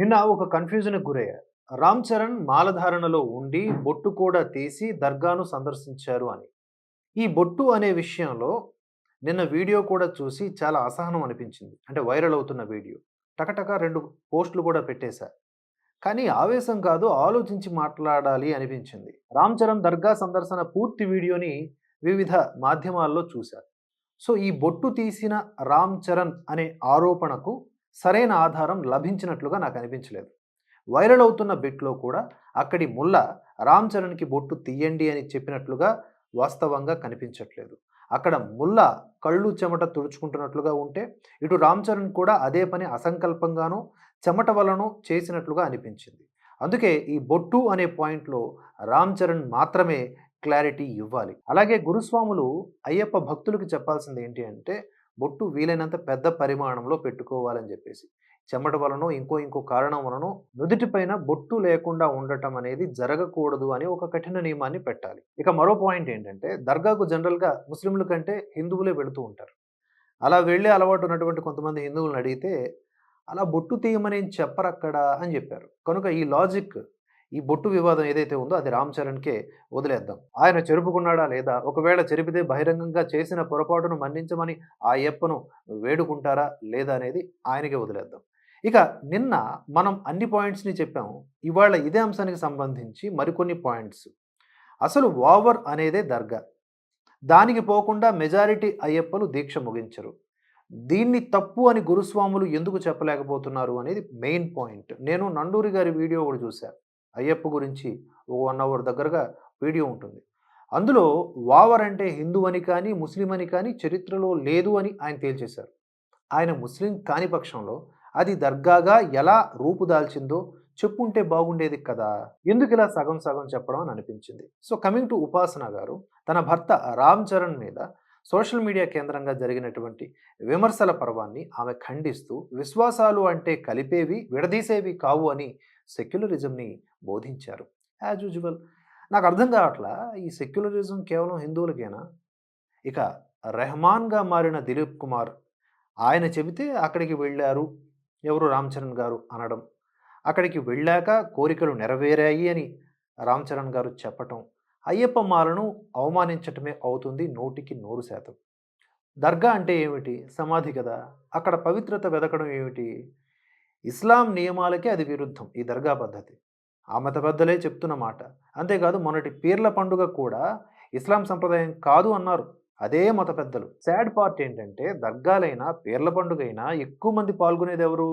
నిన్న ఒక కన్ఫ్యూజన్కి గురయ్యారు రామ్ చరణ్ మాలధారణలో ఉండి బొట్టు కూడా తీసి దర్గాను సందర్శించారు అని. ఈ బొట్టు అనే విషయంలో నిన్న వీడియో కూడా చూసి చాలా అసహనం అనిపించింది. అంటే వైరల్ అవుతున్న వీడియో. టకటక రెండు పోస్టులు కూడా పెట్టేశారు కానీ ఆవేశం కాదు ఆలోచించి మాట్లాడాలి అనిపించింది. రామ్ చరణ్ దర్గా సందర్శన పూర్తి వీడియోని వివిధ మాధ్యమాల్లో చూశారు సో ఈ బొట్టు తీసిన రామ్ చరణ్ అనే ఆరోపణకు సరైన ఆధారం లభించినట్లుగా నాకు అనిపించలేదు. వైరల్ అవుతున్న బిట్లో కూడా అక్కడి ముల్ల రామ్ చరణ్కి బొట్టు తీయండి అని చెప్పినట్లుగా వాస్తవంగా కనిపించట్లేదు. అక్కడ ముల్ల కళ్ళు చెమట తుడుచుకుంటున్నట్లుగా ఉంటే ఇటు రామ్ చరణ్ కూడా అదే పని అసంకల్పంగానూ చెమట వలన చేసినట్లుగా అనిపించింది. అందుకే ఈ బొట్టు అనే పాయింట్లో రామ్ చరణ్ మాత్రమే క్లారిటీ ఇవ్వాలి. అలాగే గురుస్వాములు అయ్యప్ప భక్తులకు చెప్పాల్సింది ఏంటి అంటే బొట్టు వీలైనంత పెద్ద పరిమాణంలో పెట్టుకోవాలని చెప్పేసి. చెమట వలన ఇంకో ఇంకో కారణం వలన నుదుటిపైన బొట్టు లేకుండా ఉండటం అనేది జరగకూడదు అని ఒక కఠిన నియమాన్ని పెట్టాలి. ఇక మరో పాయింట్ ఏంటంటే దర్గాకు జనరల్గా ముస్లింల కంటే హిందువులే వెళుతూ ఉంటారు. అలా వెళ్ళే అలవాటు ఉన్నటువంటి కొంతమంది హిందువులను అడిగితే అలా బొట్టు తీయమని చెప్పరక్కడ? అని చెప్పారు. కనుక ఈ లాజిక్ ఈ బొట్టు వివాదం ఏదైతే ఉందో అది రామ్ చరణ్కే వదిలేద్దాం. ఆయన చెరుపుకున్నాడా లేదా? ఒకవేళ చెరిపితే బహిరంగంగా చేసిన పొరపాటును మన్నించమని ఆ అయ్యప్పను వేడుకుంటారా లేదా అనేది ఆయనకే వదిలేద్దాం. ఇక నిన్న మనం అన్ని పాయింట్స్ని చెప్పాము ఇవాళ ఇదే అంశానికి సంబంధించి మరికొన్ని పాయింట్స్. అసలు ఓవర్ అనేదే దర్గా. దానికి పోకుండా మెజారిటీ అయ్యప్పలు దీక్ష ముగించరు. దీన్ని తప్పు అని గురుస్వాములు ఎందుకు చెప్పలేకపోతున్నారు అనేది మెయిన్ పాయింట్. నేను నండూరి గారి వీడియో కూడా చూశాను అయ్యప్ప గురించి వన్ అవర్ దగ్గరగా వీడియో ఉంటుంది. అందులో వావర్ అంటే హిందూ అని కానీ ముస్లిం అని కానీ చరిత్రలో లేదు అని ఆయన తేల్చేశారు. ఆయన ముస్లిం కాని పక్షంలో అది దర్గాగా ఎలా రూపుదాల్చిందో చెప్పుంటే బాగుండేది కదా ఎందుకు ఇలా సగం సగం చెప్పడం అని అనిపించింది. సో కమింగ్ టు ఉపాసన గారు తన భర్త రామ్ చరణ్ మీద సోషల్ మీడియా కేంద్రంగా జరిగినటువంటి విమర్శల పర్వాన్ని ఆమె ఖండిస్తూ విశ్వాసాలు అంటే కలిపేవి విడదీసేవి కావు అని సెక్యులరిజంని బోధించారు. As usual. నాకు అర్థం కావట్లా ఈ సెక్యులరిజం కేవలం హిందువులకేనా? ఇక రెహమాన్గా మారిన దిలీప్ కుమార్ ఆయన చెబితే అక్కడికి వెళ్ళారు. ఎవరు? రామ్ చరణ్ గారు అనడం. అక్కడికి వెళ్ళాక కోరికలు నెరవేరాయి అని రామ్ చరణ్ గారు చెప్పటం. అయ్యప్ప మాలను అవమానించటమే అవుతుంది నూటికి నూరు శాతం. దర్గా అంటే ఏమిటి? సమాధి కదా. అక్కడ పవిత్రత వెదకడం ఏమిటి? ఇస్లాం నియమాలకే అది విరుద్ధం ఈ దర్గా పద్ధతి. ఆ మత పెద్దలే చెప్తున్న మాట. అంతేకాదు మొన్నటి పీర్ల పండుగ కూడా ఇస్లాం సంప్రదాయం కాదు అన్నారు అదే మత పెద్దలు. సాడ్ పార్ట్ ఏంటంటే దర్గాలైనా పీర్ల పండుగ అయినా ఎక్కువ మంది పాల్గొనేది ఎవరు?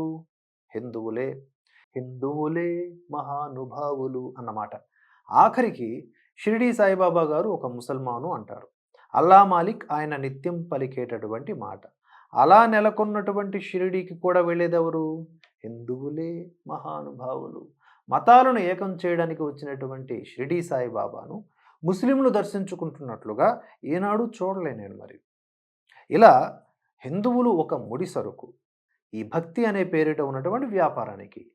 హిందువులే. హిందువులే మహానుభావులు అన్నమాట. ఆఖరికి షిరిడి సాయిబాబా గారు ఒక ముసల్మాను అంటారు. అల్లా మాలిక్ ఆయన నిత్యం పలికేటటువంటి మాట. అలా నెలకొన్నటువంటి షిరిడీకి కూడా వెళ్ళేదెవరు హిందువులే మహానుభావులు? మతాలను ఏకం చేయడానికి వచ్చినటువంటి షిరిడీ సాయిబాబాను ముస్లింలు దర్శించుకుంటున్నట్లుగా ఈనాడు చూడలేనేను మరి. ఇలా హిందువులు ఒక ముడి సరుకు ఈ భక్తి అనే పేరిట ఉన్నటువంటి వ్యాపారానికి.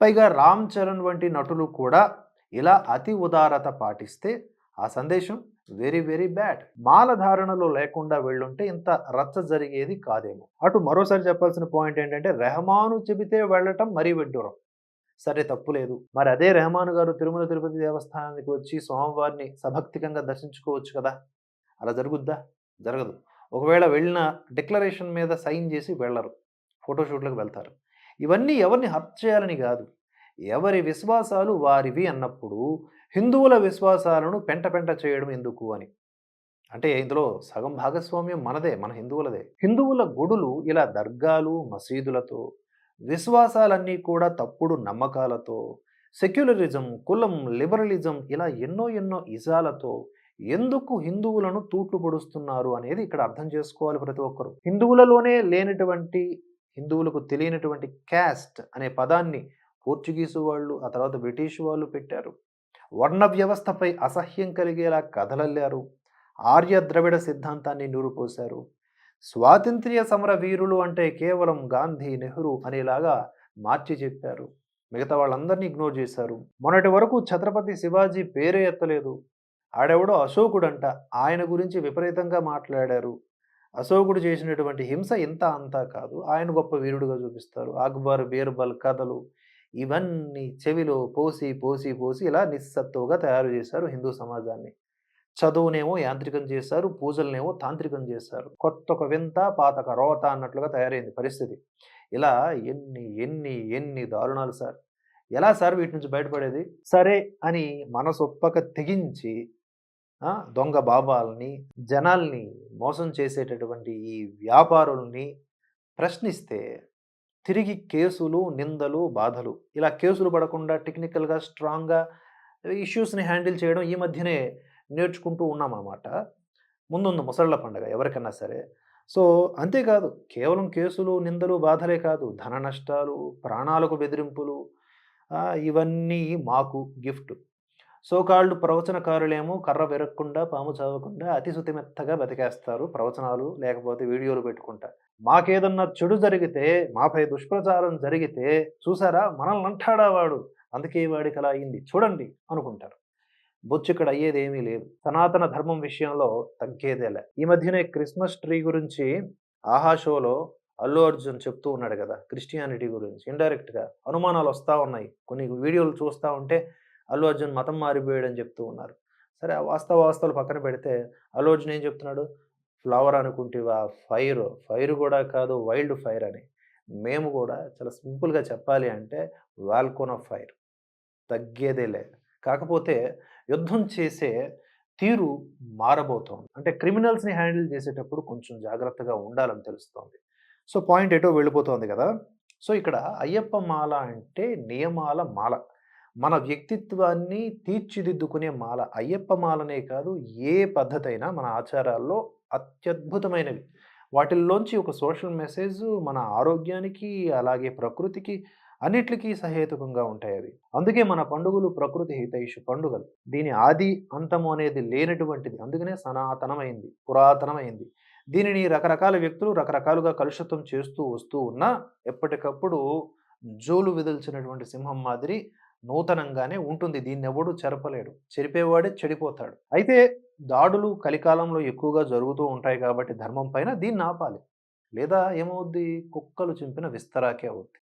పైగా రామ్ చరణ్ వంటి నటులు కూడా ఇలా అతి ఉదారత పాటిస్తే ఆ సందేశం వెరీ వెరీ బ్యాడ్ మాలధారణలో లేకుండా వెళ్ళుంటే ఇంత రచ్చ జరిగేది కాదేమో. అటు మరోసారి చెప్పాల్సిన పాయింట్ ఏంటంటే రెహమాను చెబితే వెళ్ళటం మరీ విడ్డూరం. సరే తప్పు లేదు. మరి అదే రెహమాను గారు తిరుమల తిరుపతి దేవస్థానానికి వచ్చి స్వామివారిని సభక్తికంగా దర్శించుకోవచ్చు కదా? అలా జరుగుద్దా? జరగదు. ఒకవేళ వెళ్ళిన డిక్లరేషన్ మీద సైన్ చేసి వెళ్ళరు. ఫోటోషూట్లకు వెళ్తారు. ఇవన్నీ ఎవరిని హర్ట్ చేయాలని కాదు. ఎవరి విశ్వాసాలు వారివి అన్నప్పుడు హిందువుల విశ్వాసాలను పెంట పెంట చేయడం ఎందుకు అని. అంటే ఇందులో సగం భాగస్వామ్యం మనదే మన హిందువులదే. హిందువుల గుడులు ఇలా దర్గాలు మసీదులతో విశ్వాసాలన్నీ కూడా తప్పుడు నమ్మకాలతో సెక్యులరిజం కులం లిబరలిజం ఇలా ఎన్నో ఎన్నో ఇజాలతో ఎందుకు హిందువులను తూట్లు పొడుస్తున్నారు అనేది ఇక్కడ అర్థం చేసుకోవాలి ప్రతి ఒక్కరు. హిందువులలోనే లేనటువంటి హిందువులకు తెలియనటువంటి క్యాస్ట్ అనే పదాన్ని పోర్చుగీసు వాళ్ళు ఆ తర్వాత బ్రిటిష్ వాళ్ళు పెట్టారు. వర్ణ వ్యవస్థపై అసహ్యం కలిగేలా కథలల్లారు ఆర్య ద్రవిడ సిద్ధాంతాన్ని నూరుపోశారు. స్వాతంత్ర్య సమర వీరులు అంటే కేవలం గాంధీ నెహ్రూ అనేలాగా మార్చి చెప్పారు. మిగతా వాళ్ళందరినీ ఇగ్నోర్ చేశారు. మొన్నటి వరకు ఛత్రపతి శివాజీ పేరే ఎత్తలేదు. ఆడెవడో అశోకుడంట. ఆయన గురించి విపరీతంగా మాట్లాడారు. అశోకుడు చేసినటువంటి హింస ఇంత అంతా కాదు. ఆయన గొప్ప వీరుడుగా చూపిస్తారు. అక్బర్ బీర్బల్ కథలు. ఇవన్నీ చెవిలో పోసి, పోసి, పోసి ఇలా నిస్సత్తువుగా తయారు చేశారు హిందూ సమాజాన్ని. చదువునేమో యాంత్రికం చేశారు. పూజలనేమో తాంత్రికం చేశారు. కొత్తొక వింత పాతక రోత అన్నట్లుగా తయారైంది పరిస్థితి. ఇలా ఎన్ని, ఎన్ని, ఎన్ని దారుణాలు సార్. ఎలా సార్ వీటి నుంచి బయటపడేది? సరే అని మనసొప్పక తెగించి దొంగ బాబాల్ని, జనాల్ని మోసం చేసేటటువంటి ఈ వ్యాపారుల్ని ప్రశ్నిస్తే తిరిగి కేసులు, నిందలు, బాధలు. ఇలా కేసులు పడకుండా టెక్నికల్‌గా, స్ట్రాంగ్‌గా ఇష్యూస్‌ని హ్యాండిల్ చేయడం ఈ మధ్యనే నేర్చుకుంటూ ఉన్నామనమాట. ముందుంది ముసళ్ళ పండగ ఎవరికన్నా సరే. సో, అంతేకాదు కేవలం కేసులు, నిందలు, బాధలే కాదు ధన నష్టాలు, ప్రాణాలకు బెదిరింపులు ఇవన్నీ మాకు గిఫ్ట్. సో ప్రవచనకారులేమో కర్ర విరక్కుండా, పాము చావకుండా అతి సుతిమెత్తగా బతికేస్తారు ప్రవచనాలు లేకపోతే వీడియోలు పెట్టుకుంటా. మాకేదన్నా చెడు జరిగితే, మాపై దుష్ప్రచారం జరిగితే చూసారా మనల్ని అంటాడా వాడు. అందుకే వాడికి అలా అయింది చూడండి అనుకుంటారు. బొచ్చిక్కడ అయ్యేదేమీ లేదు. సనాతన ధర్మం విషయంలో తగ్గేదేలే. ఈ మధ్యనే క్రిస్మస్ ట్రీ గురించి 'ఆహా' షోలో అల్లు అర్జున్ చెప్తూ ఉన్నాడు కదా క్రిస్టియానిటీ గురించి ఇండైరెక్ట్‌గా వస్తూ ఉన్నాయి. కొన్ని వీడియోలు చూస్తా ఉంటే అల్లు అర్జున్ మతం మారిపోయాడని చెప్తూ ఉన్నారు. సరే ఆ వాస్తవావస్థలు పక్కన పెడితే అల్లు అర్జున్ ఏం చెప్తున్నాడు? ఫ్లవర్ అనుకుంటివా ఫైర్, ఫైర్ కూడా కాదు వైల్డ్ ఫైర్ అని. మేము కూడా చాలా సింపుల్‌గా చెప్పాలి అంటే వాల్కోన్ ఆఫ్ ఫైర్. తగ్గేదేలే. కాకపోతే యుద్ధం చేసే తీరు మారబోతోంది. అంటే క్రిమినల్స్‌ని హ్యాండిల్ చేసేటప్పుడు కొంచెం జాగ్రత్తగా ఉండాలని తెలుస్తోంది. సో పాయింట్ ఎటో వెళ్ళిపోతోంది కదా సో ఇక్కడ అయ్యప్ప మాల అంటే నియమాల మాల. మన వ్యక్తిత్వాన్ని తీర్చిదిద్దుకునే మాల. అయ్యప్ప మాలనే కాదు ఏ పద్ధతైనా మన ఆచారాల్లో అత్యద్భుతమైనవి. వాటిల్లోంచి ఒక సోషల్ మెసేజ్ మన ఆరోగ్యానికి, అలాగే ప్రకృతికి అన్నిటికీ సహేతుకంగా ఉంటాయి అవి అందుకే మన పండుగలు ప్రకృతి హితైషు పండుగలు. దీని ఆది, అంతము అనేది లేనటువంటిది. అందుకనే సనాతనమైంది. పురాతనమైంది. దీనిని రకరకాల వ్యక్తులు రకరకాలుగా కలుషితం చేస్తూ వస్తూ ఉన్నా ఎప్పటికప్పుడు జోలు విదిల్చినటువంటి సింహం మాదిరి నూతనంగానే ఉంటుంది. దీన్ని ఎవడు చెరపలేడు. చెరిపేవాడే చెడిపోతాడు. అయితే దాడులు కలికాలంలో ఎక్కువగా జరుగుతూ ఉంటాయి కాబట్టి ధర్మం పైన దీన్ని ఆపాలి లేదా ఏమవుద్ది? కుక్కలు చింపిన విస్తరాకే అవుద్ది.